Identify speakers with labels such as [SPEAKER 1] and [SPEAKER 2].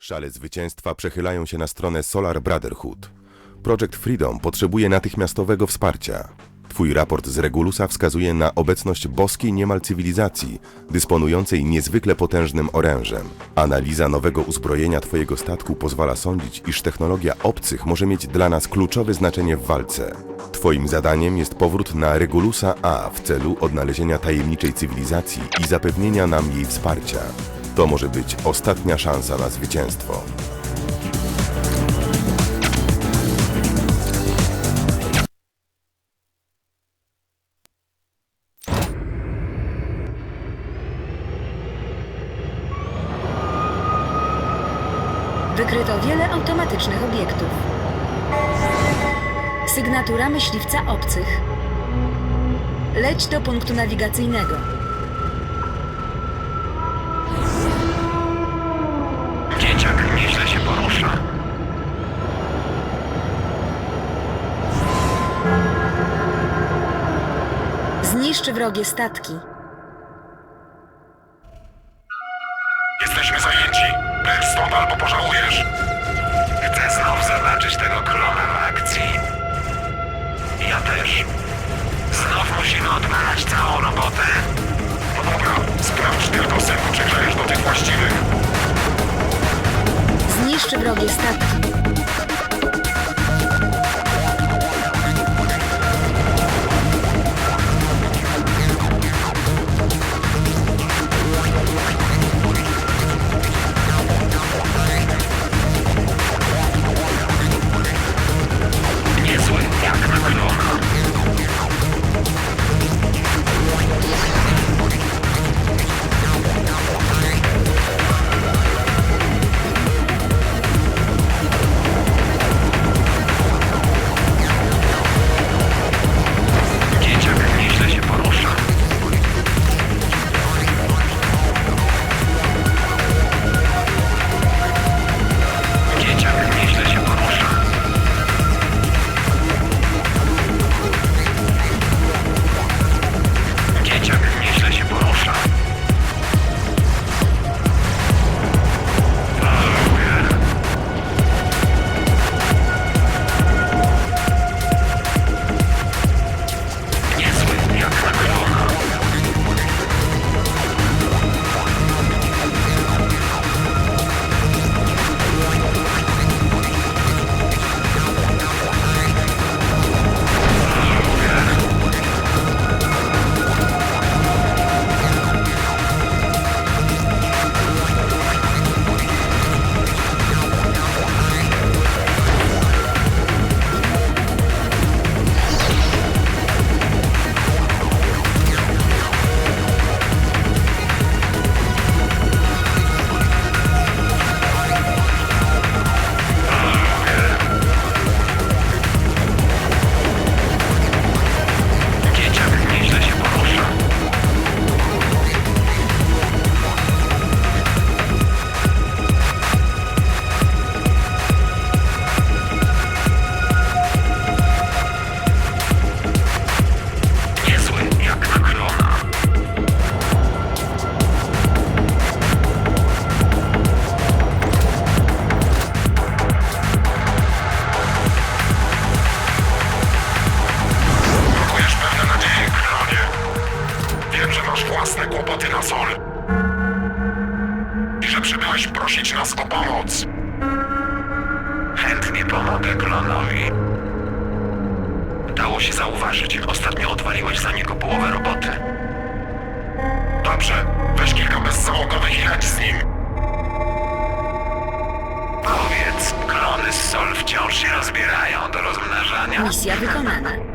[SPEAKER 1] Szale zwycięstwa przechylają się na stronę Solar Brotherhood. Project Freedom potrzebuje natychmiastowego wsparcia. Twój raport z Regulusa wskazuje na obecność boskiej niemal cywilizacji, dysponującej niezwykle potężnym orężem. Analiza nowego uzbrojenia Twojego statku pozwala sądzić, iż technologia obcych może mieć dla nas kluczowe znaczenie w walce. Twoim zadaniem jest powrót na Regulusa A w celu odnalezienia tajemniczej cywilizacji i zapewnienia nam jej wsparcia. To może być ostatnia szansa na zwycięstwo.
[SPEAKER 2] Wykryto wiele automatycznych obiektów. Sygnatura myśliwca obcych. Leć do punktu nawigacyjnego. Zniszczy wrogie statki.
[SPEAKER 3] Jesteśmy zajęci. Leć stąd albo pożałujesz. Chcę znów zobaczyć tego klona w akcji. Ja też. Znów musimy odmalać całą robotę. No dobra, sprawdź tylko synu, czy grzejesz do tych właściwych.
[SPEAKER 2] Zniszczy wrogie statki.
[SPEAKER 3] Kłopoty na sol. I że przybyłeś prosić nas o pomoc. Chętnie pomogę klonowi. Dało się zauważyć, ostatnio odwaliłeś za niego połowę roboty. Dobrze, weź kilka bezzałogowych i z nim. Powiedz, klony z sol wciąż się rozbierają do rozmnażania.
[SPEAKER 2] Misja wykonana.